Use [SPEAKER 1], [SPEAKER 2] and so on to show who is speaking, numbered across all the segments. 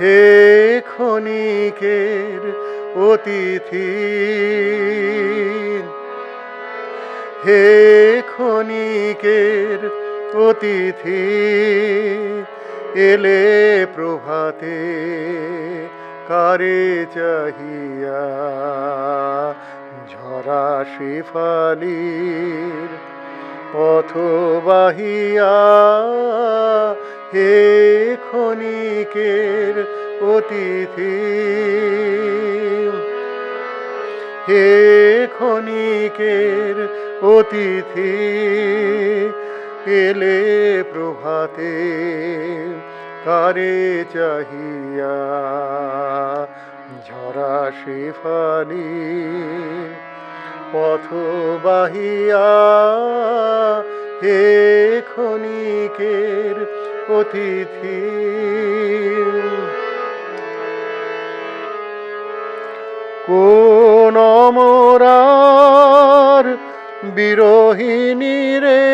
[SPEAKER 1] হে ক্ষণিকের অতিথি। হে ক্ষণিকের অতিথি এলে প্রভাতে কারে চাহিয়া ঝরা শেফালির পথ বাহিয়া হে ক্ষণিকের অতিথি। হে ক্ষণিকের অতিথি এলে প্রভাতে কারে চাহিয়া ঝরা শেফালি পথ বাহিয়া হে ক্ষণিকের অতিথি। কোন মোরার বিরোহিনী রে,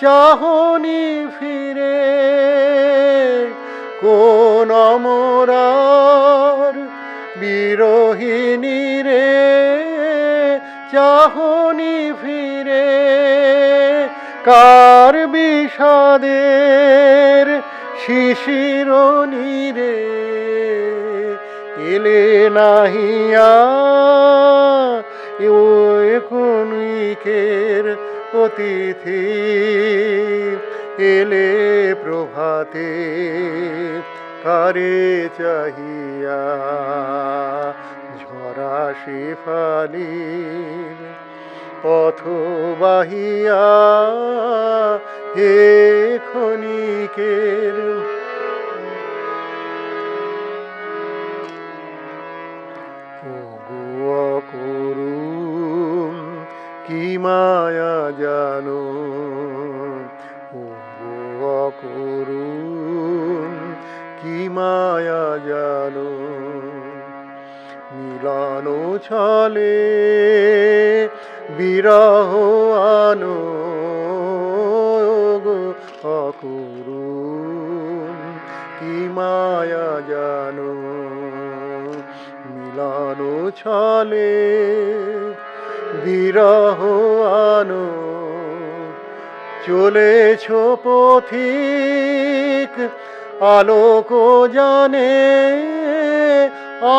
[SPEAKER 1] চাহনি ফিরে। কোন মোরার বিরোহিনী রে, চাহনি ফিরে। কার বিষাদের শিশির রে এলে নাহিয়া ওই কুণিকের অতিথি। এলে প্রভাতে কারে চাহিয়া ঝরা শেফালির পথ বাহিয়া হে ক্ষণিকের করুম কি মায়া জানো? করুম কি মায়া জানো? মিলানো ছলে বিরহ আনো কি মায়া জানো? মিলানো ছলে বিরহ আনো চলেছ পথিক, আলোক জানে,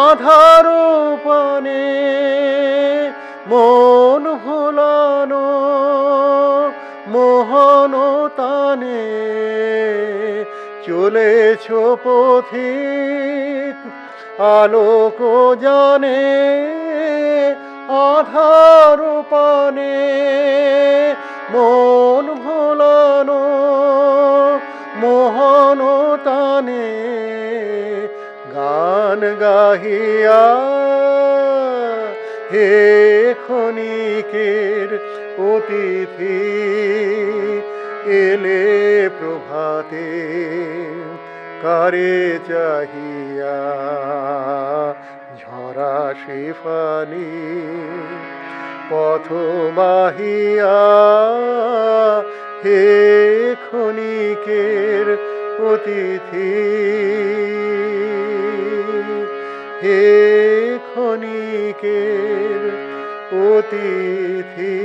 [SPEAKER 1] আধার পানে, মন তানে চলেছ পথিক, আলোক জানে, আধার পানে, মন ভোলানো, মোহন টানে, গান গাহিয়া, হে ক্ষণিকের অতিথি এলে প্রভাতে কারে চাহিয়া ঝরা শেফালি পথ বাহিয়া হে ক্ষণিকের অতিথি হে ক্ষণিকের অতিথি।